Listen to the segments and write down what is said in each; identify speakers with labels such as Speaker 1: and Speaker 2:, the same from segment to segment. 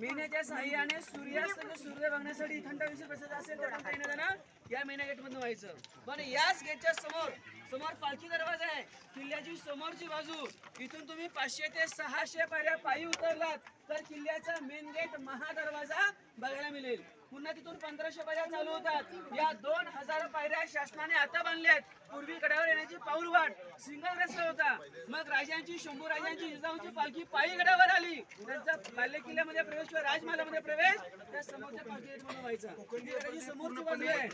Speaker 1: महिन्याच्या साह्याने सूर्यास्त आणि सूर्य बघण्यासाठी थंड विषय बसत असेल तर या मेना गेट मधून व्हायचं. पण याच गेटच्या समोर समोर पालखी दरवाजा आहे. किल्ल्याची समोरची बाजू. इथून तुम्ही पाचशे ते सहाशे पायऱ्या पायी उतरलात तर किल्ल्याचा मेन गेट महादरवाजा बघायला मिळेल. पुन्हा तिथून पंधराशे पायऱ्या चालू होतात. या दोन हजार पायऱ्या शासनाने आता बांधल्यात. पूर्वीकड्यावर येण्याची पाऊल वाट सिंगल रस्ता होता. मग राजांची शंभू राजांची जिजाऊची पालखी पायी गडावर आली. त्यांचा बाल्य किल्ल्यामध्ये प्रवेश किंवा राजमहालामध्ये प्रवेश त्या आहे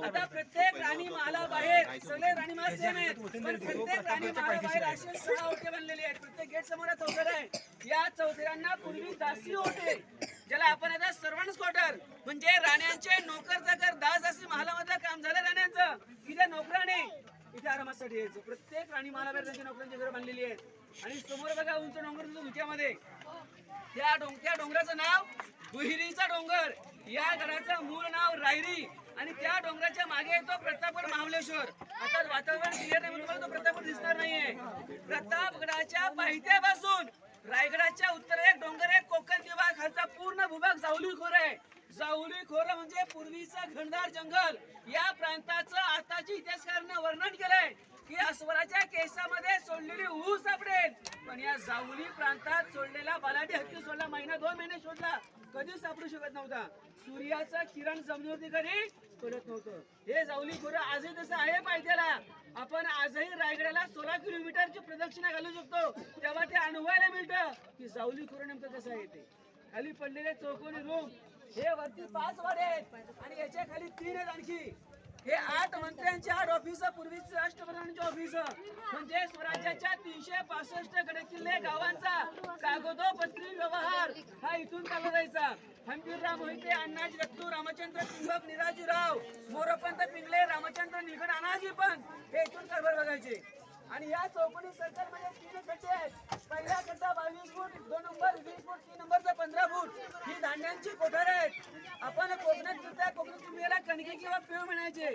Speaker 1: आता प्रत्येक राणी माला बाहेर सगळे राणी महाल सेम आहेत पण प्रत्येक राणी माला बाहेर असे सहा ओटे बनलेले आहेत. प्रत्येक गेट समोर चौथरा आहे या चौथऱ्यांना पूर्वी दासी होते ज्याला आपण आता सर्वंट्स क्वार्टर म्हणजे राण्यांचे नोकर चाकर दास असे महालामधलं काम झालं राण्यांचं. त्या नोकराने इथे आरामासाठी यायचं. प्रत्येक राणी महालाबाहेर त्यांची नोकरांची घरं बांधलेली आहेत. आणि समोर बघा उंच डोंगर तुमच्या धुक्यामध्ये त्या डोंग त्या डोंगराचं नाव दुहिरीचा डोंगर. या गडाचं मूळ नाव रायरी. आणि त्या डोंगराच्या मागे येतो प्रतापगड महाबलेश्वर आता वातावरण क्लिअर नाही म्हणून तुम्हाला तो प्रतापगड दिसणार नाहीये. प्रतापगडाच्या पायथ्यापासून रायगडाच्या उत्तर एक डोंगर एक कोकण विभाग खालचा पूर्ण भूभाग जाऊली खोर आहे. जाऊली खोर म्हणजे पूर्वीचं घनदार जंगल. या प्रांताचं आताची इतिहासकारांना वर्णन केलंय की अस्वराच्या केसामध्ये सोडलेली पण या जावली प्रांतात सोडलेला बलाढ्य हत्ती सोडला महिना दोन महिने शोधला. कधीच सापडू शकत नव्हता. सूर्याचं किरण जमिनीवरती कधी पडत नव्हतं. हे जावली खोरं आजही तसं आहे पायथ्याला. आपण आजही रायगडाला सोळा किलोमीटरची प्रदक्षिणा घालू शकतो. तेव्हा ते अनुभवायला मिळतं की जावली खोरं नेमकं कसं आहे ते. खाली पडलेले चौकोनी रूम हे वरती पाच वाडे आहेत. आणि याच्या खाली तीन आहेत आणखी. हे आठ मंत्र्यांचे आठ ऑफिस पूर्वीच राष्ट्रप्रधानांचे ऑफिस म्हणजे स्वराज्याच्या तीनशे पासष्ट गडकिल्ले गावांचा कागदोपत्री व्यवहार हा इथून चालू जायचा हंबीरराव मोहिते अण्णाजी दत्तू रामचंद्र पिंगप निराजीराव मोरपंत पिंगले रामचंद्र निलकंठ अनाजी पण हे इथून कारभार बघायचे. आणि या चौकडी सर्कलमध्ये तीन खड्डे आहेत. पहिला खड्डा बावीस फूट दोन नंबर वीस फूट तीन नंबरचा पंधरा फूट. ही धान्यांची कोठार आहेत. आपण कोकणात फिरता कोकणात कणके किंवा पेव म्हणायचे?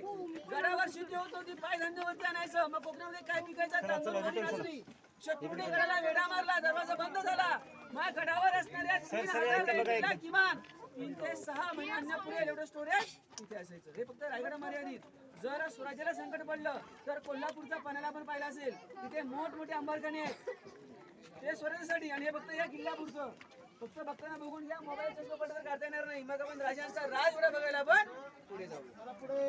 Speaker 1: गडावर शेती होत होती पाय धंद्यावरती आणायचं. मग कोकणामध्ये काय पिकायचं? तांदूळ नाचणी शत्रूने गडाला वेढा मारला दरवाजा बंद झाला. मग गडावर असणाऱ्या तीन हजार लाईटीला किमान. तीन ते सहा महिन्यांना पुढे एवढं स्टोरेज इथे असायचं. हे फक्त रायगड मर्यादित. जर स्वराज्याला संकट पडलं तर कोल्हापूरचा पाण्याला पण पाहिला असेल. तिथे मोठमोठे अंबारखाने आहेत. ते स्वराज्यासाठी आणि हे फक्त या किल्ल्यापुरतं. फक्त बघताना बघून या मोबाईल चष्मा पडदा काढता येणार नाही. मग आपण राजांचा राज एवढा बघायला पण కూడా